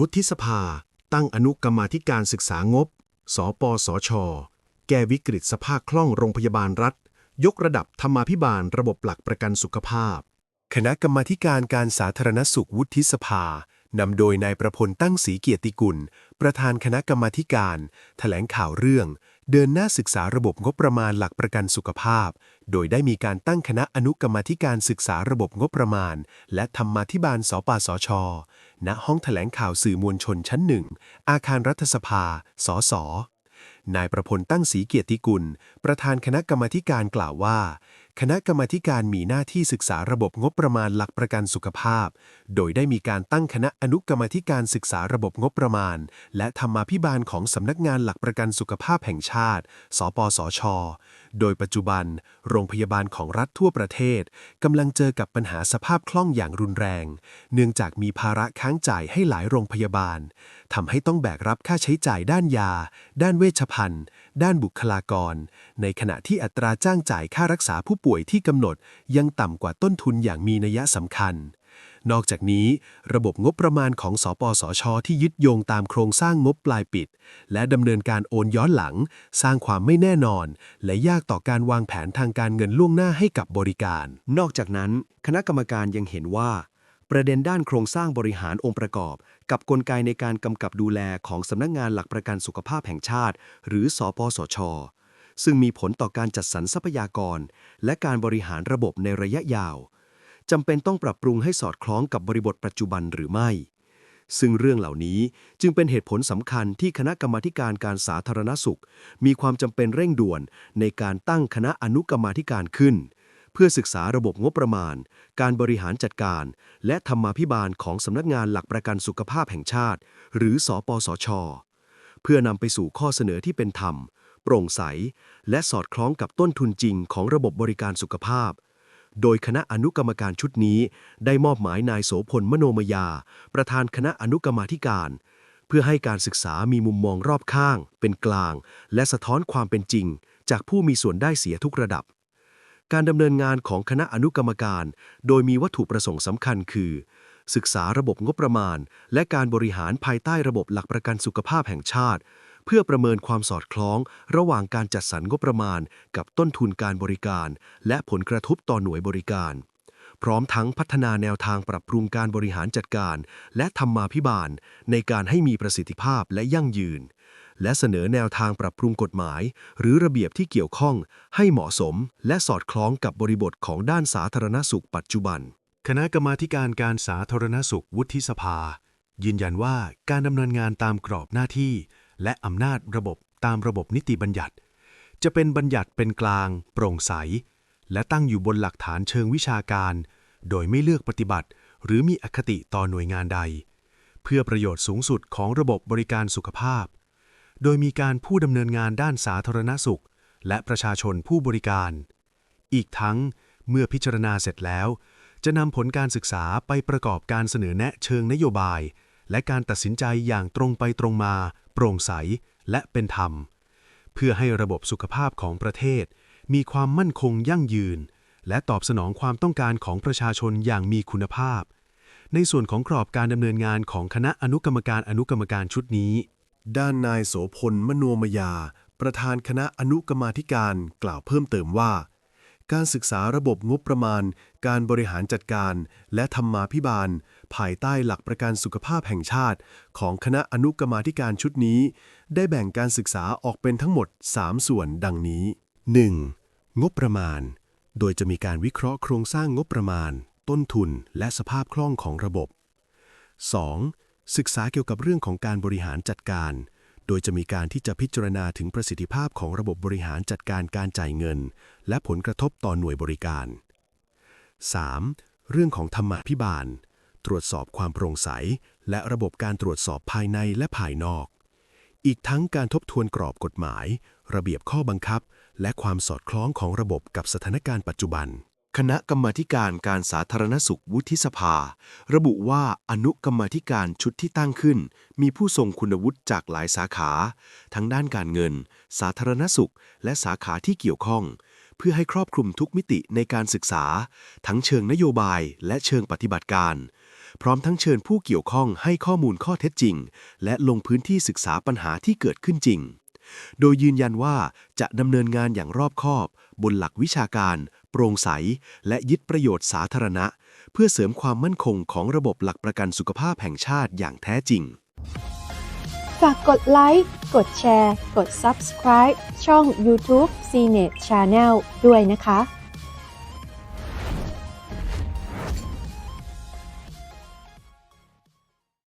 วุฒิสภา ตั้งอนุกรรมาธิการศึกษางบ สปสช แก้วิกฤตสภาพคล่องโรงพยาบาลรัฐ ยกระดับธรรมาภิบาลระบบหลักประกันสุขภาพ คณะกรรมาธิการการสาธารณสุขวุฒิสภานำโดยนายประพลตั้งศรีเกียรติกุล ประธานคณะกรรมาธิการแถลงข่าวเรื่อง เดินหน้าศึกษาระบบงบประมาณหลักประกันสุขภาพ โดยได้มีการตั้งคณะอนุกรรมาธิการศึกษาระบบงบประมาณ และธรรมาธิบาลสปสช ณห้องแถลงข่าวสื่อมวลชนชั้นหนึ่ง อาคารรัฐสภา สส นายประพลตั้งศรีเกียรติกุล ประธานคณะกรรมาการกล่าวว่า คณะกรรมาการมีหน้าที่ศึกษาระบบงบประมาณหลักประกันสุขภาพ โดยได้มีการตั้งคณะอนุกรรมาธิการศึกษาระบบงบประมาณ และธรรมาภิบาลของสำนักงานหลักประกันสุขภาพแห่งชาติ สปสช โดยปัจจุบัน โรงพยาบาลของรัฐทั่วประเทศกำลังเจอกับปัญหาสภาพคล่องอย่างรุนแรง เนื่องจากมีภาระค้างจ่ายให้หลายโรงพยาบาลทำให้ต้องแบกรับค่าใช้จ่ายด้านยา ด้านเวชภัณฑ์ ด้านบุคลากร ในขณะที่อัตราจ้างจ่ายค่ารักษาผู้ป่วย่วยที่กำหนดยังต่ำกว่าต้นทุนอย่างมีนัยสำคัญ นอกจากนี้ ระบบงบประมาณของสปสชที่ยึดโยงตามโครงสร้างงบปลายปิด และดำเนินการโอนย้อนหลัง สร้างความไม่แน่นอน และยากต่อการวางแผนทางการเงินล่วงหน้าให้กับบริการ นอกจากนั้น คณะกรรมการยังเห็นว่า ประเด็นด้านโครงสร้างบริหารองค์ประกอบ กับกลไกในการกำกับดูแลของสำนักงานหลักประกันสุขภาพแห่งชาติ หรือสปสช ซึ่งมีผลต่อการจัดสรรทรัพยากร และการบริหารระบบในระยะยาวจำเป็นต้องปรับปรุงให้สอดคล้องกับบริบทปัจจุบันหรือไม่ ซึ่งเรื่องเหล่านี้จึงเป็นเหตุผลสำคัญที่คณะกรรมาการการสาธารณสุข มีความจำเป็นเร่งด่วนในการตั้งคณะอนุกรรมาธิการขึ้น เพื่อศึกษาระบบงบประมาณ การบริหารจัดการ และธรรมาภิบาลของสำนักงานหลักประกันสุขภาพแห่งชาติ หรือสอปสช เพื่อนำไปสู่ข้อเสนอที่เป็นธรรม โปร่งใส และสอดคล้องกับต้นทุนจริงของระบบบริการสุขภาพ โดยคณะอนุกรรมการชุดนี้ ได้มอบหมายนายโสพลมโนมยา ประธานคณะอนุกรรมาธิการ เพื่อให้การศึกษามีมุมมองรอบข้าง เป็นกลาง และสะท้อนความเป็นจริง จากผู้มีส่วนได้เสียทุกระดับ การดำเนินงานของคณะอนุกรรมการ โดยมีวัตถุประสงค์สำคัญคือศึกษาระบบงบประมาณ และการบริหารภายใต้ระบบหลักประกันสุขภาพแห่งชาติ พื่อประเมินความสอดคล้อง ระหว่างการจัดสรรงบประมาณ กับต้นทุนการบริการ และผลกระทบต่อหน่วยบริการ พร้อมทั้งพัฒนาแนวทางปรับปรุงการบริหารจัดการ และธรรมาภิบาล ในการให้มีประสิทธิภาพและยั่งยืน และเสนอแนวทางปรับปรุงกฎหมาย หรือระเบียบที่เกี่ยวข้อง ให้เหมาะสม และสอดคล้องกับบริบทของด้านสาธารณสุขปัจจุบัน คณะกรรมาธิการการสาธารณสุขวุฒิสภา ยืนยันว่าการดำเนินงานตามกรอบหน้าที่ และอำนาจระบบตามระบบนิติบัญญัติ จะเป็นบัญญัติเป็นกลาง โปร่งใส และตั้งอยู่บนหลักฐานเชิงวิชาการ โดยไม่เลือกปฏิบัติ หรือมีอคติต่อหน่วยงานใด เพื่อประโยชน์สูงสุดของระบบบริการสุขภาพ โดยมีการผู้ดำเนินงานด้านสาธารณสุข และประชาชนผู้บริการ อีกทั้งเมื่อพิจารณาเสร็จแล้ว จะนำผลการศึกษาไปประกอบการเสนอแนะเชิงนโยบาย และการตัดสินใจอย่างตรงไปตรงมา โปร่งใสและเป็นธรรม เพื่อให้ระบบสุขภาพของประเทศ มีความมั่นคงยั่งยืน และตอบสนองความต้องการของประชาชนอย่างมีคุณภาพ ในส่วนของกรอบการดำเนินงานของคณะอนุกรรมการอนุกรรมการชุดนี้ ด้านนายโสพลมโนมยา ประธานคณะอนุกรรมาธิการกล่าวเพิ่มเติมว่า การศึกษาระบบงบประมาณ การบริหารจัดการ และธรรมาภิบาล ภายใต้หลักประกันสุขภาพแห่งชาติ ของคณะอนุกรรมาธิการชุดนี้ ได้แบ่งการศึกษาออกเป็นทั้งหมด 3 ส่วนดังนี้ 1. งบประมาณ โดยจะมีการวิเคราะห์โครงสร้างงบประมาณ ต้นทุน และสภาพคล่องของระบบ 2. ศึกษาเกี่ยวกับเรื่องของการบริหารจัดการ โดยจะมีการที่จะพิจารณาถึงประสิทธิภาพของระบบบริหารจัดการการจ่ายเงิน และผลกระทบต่อหน่วยบริการ 3. เรื่องของธรรมาภิบาล ตรวจสอบความโปร่งใส และระบบการตรวจสอบภายในและภายนอก อีกทั้งการทบทวนกรอบกฎหมาย ระเบียบข้อบังคับ และความสอดคล้องของระบบกับสถานการณ์ปัจจุบัน คณะกรรมาการการสาธารณสุขวุฒิสภา ระบุว่าอนุกรรมธิการชุดที่ตั้งขึ้น มีผู้ทรงคุณวุฒิจากหลายสาขา ทั้งด้านการเงิน สาธารณสุข และสาขาที่เกี่ยวข้อง เพื่อให้ครอบคลุมทุกมิติในการศึกษา ทั้งเชิงนโยบายและเชิงปฏิบัติการ พร้อมทั้งเชิญผู้เกี่ยวข้องให้ข้อมูลข้อเท็จจริง และลงพื้นที่ศึกษาปัญหาที่เกิดขึ้นจริงโดยยืนยันว่าจะดำเนินงานอย่างรอบคอบ บนหลักวิชาการ โปร่งใส และยึดประโยชน์สาธารณะ เพื่อเสริมความมั่นคงของระบบหลักประกันสุขภาพแห่งชาติอย่างแท้จริง ฝากกดไลค์ กดแชร์ กด Subscribe ช่อง YouTube CNET Channel ด้วยนะคะ